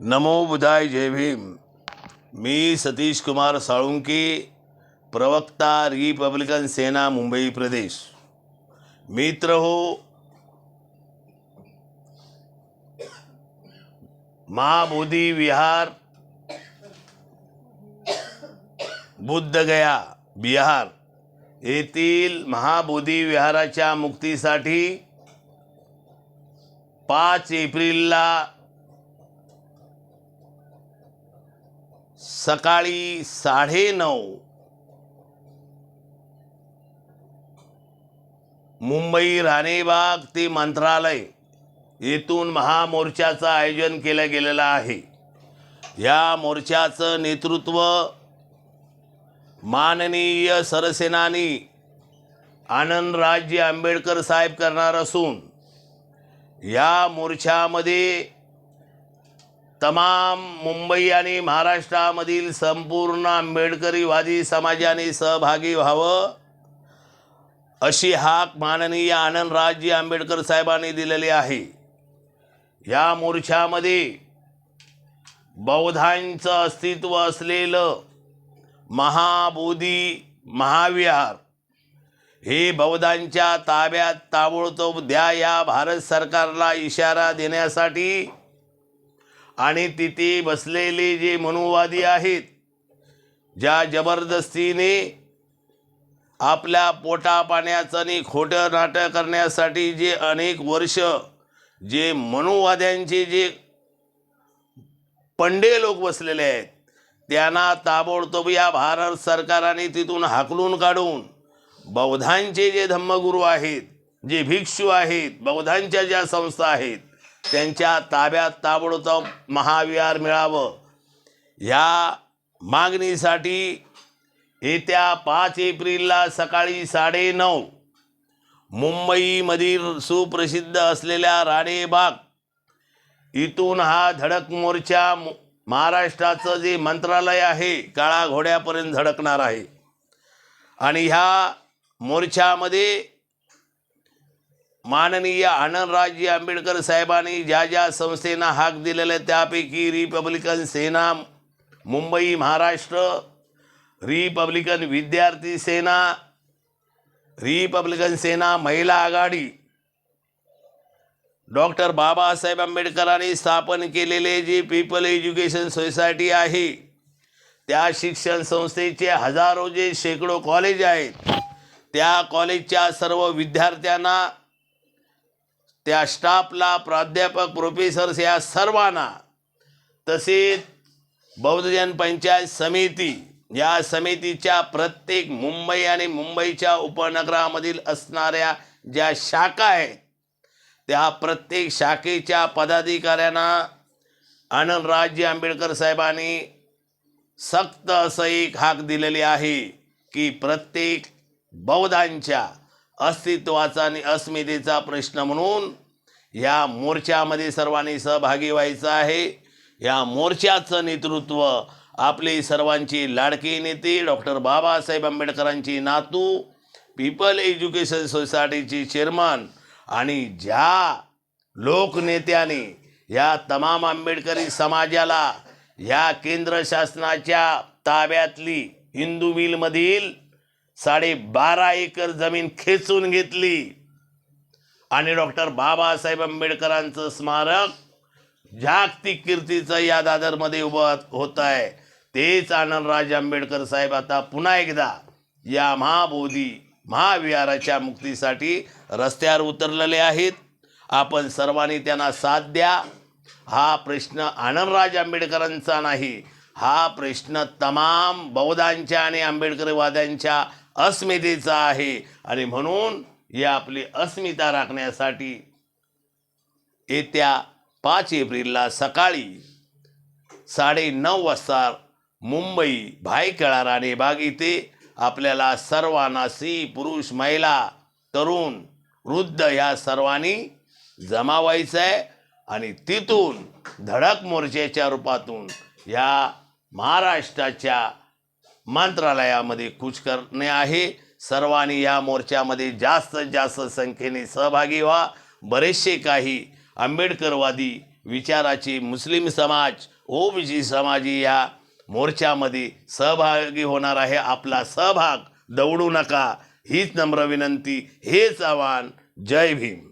नमो बुधाय जय भीम। मी सतीश कुमार साळुंके प्रवक्ता रिपब्लिकन सेना मुंबई प्रदेश. मित्र हो महाबोधी विहार बुद्धगया बिहार येथील महाबोधी विहाराच्या मुक्तीसाठी पाच एप्रिलला सकाळी साडेनऊ मुंबई राणेबाग ते मंत्रालय येथून महामोर्चाचं आयोजन केलं गेलेलं आहे. या मोर्चाचं नेतृत्व माननीय सरसेनानी आनंदराजे आंबेडकर साहेब करणार असून या मोर्चामध्ये तमाम मुंबई आणि महाराष्ट्रामधील संपूर्ण आंबेडकरीवादी समाजाने सहभागी व्हावं अशी हाक माननीय आनंदराजे आंबेडकर साहेबांनी दिलेली आहे. या मोर्चामध्ये बौद्धांचं अस्तित्व असलेलं महाबोधी महाविहार हे बौद्धांच्या ताब्यात ताबडतोब द्या या भारत सरकारला इशारा देण्यासाठी आणि तिथे बसलेले जे मनुवादी आहेत ज्या जबरदस्तीने आपल्या पोटापाण्याचं आणि खोटं नाटक करण्यासाठी जे अनेक वर्ष जे मनुवाद्यांचे जे पंडे लोक बसलेले आहेत त्यांना ताबडतोब या भारत सरकारने तिथून हाकलून काढून बौद्धांचे जे धम्मगुरू आहेत जे भिक्षू आहेत बौद्धांच्या ज्या संस्था आहेत त्यांच्या ताब्यात ताबडतोब महाविहार मिळावं. ह्या मागणीसाठी येत्या पाच एप्रिलला सकाळी साडेनऊ मुंबईमधील सुप्रसिद्ध असलेल्या राणेबाग इथून हा धडक मोर्चा महाराष्ट्राचं जे मंत्रालय आहे काळा घोड्यापर्यंत धडकणार आहे. आणि ह्या मोर्चामध्ये माननीय आनंदराजी आंबेडकर साहेबांनी ज्या ज्या संस्थेना हाक दिलेल्या त्यापैकी republican Sena Mumbai Maharashtra republican Vidyarthi Sena republican सेना महिला आघाडी डॉक्टर बाबासाहेब आंबेडकरांनी स्थापन केलेले जे पीपल एज्युकेशन सोसायटी आहे त्या शिक्षण संस्थेचे हजारो जे शेकडो कॉलेज आहेत त्या कॉलेजच्या सर्व विद्यार्थ्यांना त्या स्टाफला प्राध्यापक प्रोफेसर्स या सर्वांना तसेच बौद्धजन पंचायत समिती या समितीच्या प्रत्येक मुंबई आणि मुंबईच्या उपनगरामधील असणाऱ्या ज्या शाखा आहेत त्या प्रत्येक शाखेच्या पदाधिकाऱ्यांना आनंदराजे आंबेडकर साहेबांनी सक्त असं एक हाक दिलेली आहे की प्रत्येक बौद्धांच्या अस्तित्वाचा आणि अस्मितेचा प्रश्न म्हणून या मोर्चामध्ये सर्वांनी सहभागी व्हायचं आहे. या मोर्चाचं नेतृत्व आपले सर्वांची लाडके नेते डॉक्टर बाबासाहेब आंबेडकरांची नातू पीपल एज्युकेशन सोसायटीचे चेअरमन आणि ज्या लोकनेत्याने या तमाम आंबेडकरी समाजाला या केंद्र शासनाच्या ताब्यातली हिंदू मिलमधील साडेबारा एकर जमीन खेचून घेतली. आणि डॉक्टर बाबासाहेब आंबेडकरांचं स्मारक जागतिक कीर्तीचं या दादरमध्ये उभं होत आहे. तेच आनंदराज आंबेडकर साहेब आता पुन्हा एकदा या महाबोधी महाविहाराच्या मुक्तीसाठी रस्त्यावर उतरलेले आहेत. आपण सर्वांनी त्यांना साथ द्या. हा प्रश्न आनंदराज आंबेडकरांचा नाही. हा प्रश्न तमाम बौद्धांच्या आणि आंबेडकरवाद्यांच्या अस्मितेचा आहे. आणि म्हणून या आपली अस्मिता राखण्यासाठी येत्या पाच एप्रिलला सकाळी साडे नऊ वाजता मुंबई भायखळा राणेबाग इथे आपल्याला सर्वांना स्त्री पुरुष महिला तरुण वृद्ध या सर्वांनी जमावायचं आहे आणि तिथून धडक मोर्चाच्या रूपातून या महाराष्ट्राच्या मंत्रालयामध्ये कूच करणे आहे. सर्वांनी या मोर्चामध्ये जास्तीत जास्त संख्येने सहभागी व्हा. बरेचसे काही आंबेडकरवादी विचाराचे मुस्लिम समाज ओबीसी समाजी या मोर्चामध्ये सहभागी होणार आहे. आपला सहभाग दवडू नका. हीच नम्र विनंती हेच आव्हान. जय भीम.